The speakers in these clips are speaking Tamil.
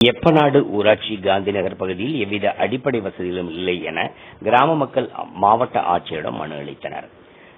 எப்பநாடு ஊராட்சி காந்திநகர் பகுதியில் எவ்வித அடிப்படை வசதிகளும் இல்லை என கிராம மக்கள் மாவட்ட ஆட்சியரிடம் மனு அளித்தனர்.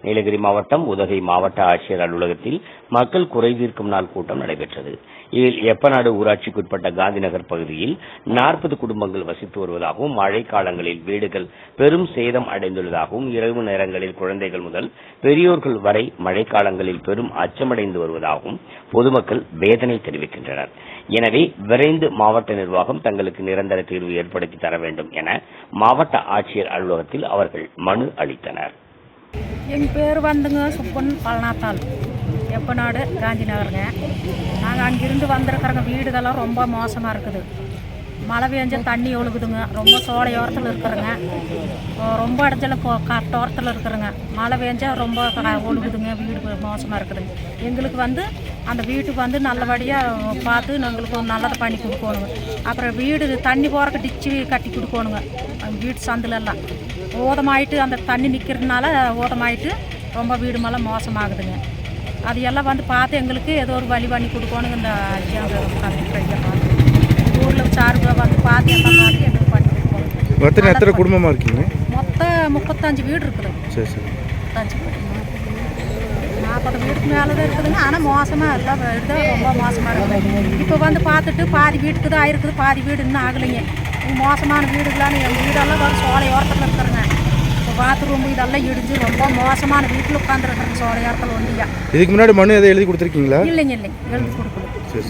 நீலகிரி மாவட்டம் உதகை மாவட்ட ஆட்சியர் அலுவலகத்தில் மக்கள் குறை தீர்க்கும் நாள் கூட்டம் நடைபெற்றது. இதில் எப்பநாடு ஊராட்சிக்குட்பட்ட காந்திநகர் பகுதியில் நாற்பது குடும்பங்கள் வசித்து வருவதாகவும் மழை காலங்களில் வீடுகள் பெரும் சேதம் அடைந்துள்ளதாகவும் இரவு நேரங்களில் குழந்தைகள் முதல் பெரியோர்கள் வரை மழைக்காலங்களில் பெரும் அச்சமடைந்து வருவதாகவும் பொதுமக்கள் வேதனை தெரிவிக்கின்றனர். எனவே விரைந்து மாவட்ட நிர்வாகம் தங்களுக்கு நிரந்தர தீர்வு ஏற்படுத்தி தர வேண்டும் என மாவட்ட ஆட்சியர் அலுவலகத்தில் அவர்கள் மனு அளித்தனர். என் பேர் வந்துங்க சுப்பன் பழனாத்தாள் எப்பநாடு காந்தி நகருங்க நாங்கள் அங்கிருந்து வந்திருக்கிறோங்க. வீடுகள்லாம் ரொம்ப மோசமாக இருக்குது. மழை பெஞ்சால் தண்ணி ஒழுகுதுங்க. ரொம்ப சோலையோரத்தில் இருக்கிறங்க. ரொம்ப இடத்துல தோரத்தில் இருக்கிறோங்க. மழை பெஞ்சா ரொம்ப க- ஒழுகுதுங்க. வீடு மோசமாக இருக்குதுங்க எங்களுக்கு வந்து அந்த வீட்டுக்கு வந்து நல்லபடியாக பார்த்து எங்களுக்கு நல்லதை பண்ணி கொடுக்கணுங்க. அப்புறம் வீடு தண்ணி போகிறக்கு டிச்சு கட்டி கொடுக்கணுங்க. வீட்டு சந்திலெல்லாம். ஓதமாயிட்டு அந்த தண்ணி நிற்கிறதுனால ஊதமாயிட்டு ரொம்ப வீடு மேலே மோசமாகுதுங்க. அது எல்லாம் வந்து பார்த்து எங்களுக்கு ஏதோ ஒரு வழி பண்ணி கொடுக்கணுங்க இந்த ஊரில் சார்பில் வந்து பார்த்து எல்லாம் பார்த்து எங்களுக்கு பண்ணி மொத்தம் எத்தனை குடும்பமாக இருக்கீங்க? மொத்தம் முப்பத்தஞ்சு வீடு இருக்குது. சரி சரி. முப்பத்தஞ்சு நாற்பது வீட்டுக்கு மேலே தான் இருக்குதுங்க ஆனால் மோசமாக வீடு தான் ரொம்ப மோசமாக இருக்குது இப்போ வந்து பார்த்துட்டு பாதி வீட்டுக்கு தான் ஆயிருக்குது பாதி வீடு இன்னும் ஆகலைங்க. மோசமான வீடுகளான எங்கள் வீடெல்லாம் வரும் சோலையோரத்தில் இருக்கிறேங்க இப்போ பாத்ரூம் இதெல்லாம் இடிஞ்சு ரொம்ப மோசமான வீட்டில் உட்காந்துருக்குறேங்க சோலையோரத்தில் ஒண்டியா. இதுக்கு முன்னாடி மனு எதை எழுதி கொடுத்துருக்கீங்களா? இல்லைங்க இல்லைங்க. எழுதி கொடுக்கல.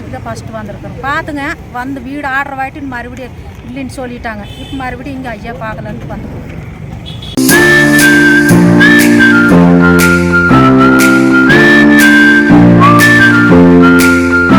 இதை ஃபஸ்ட்டு வந்திருக்கிறோம். பார்த்துங்க வந்து வீடு ஆர்டர் வாங்கிட்டு மறுபடியும் இல்லைன்னு சொல்லிட்டாங்க. இப்போ மறுபடியும் இங்கே ஐயா பார்க்கலன்ட்டு வந்துருக்கோம்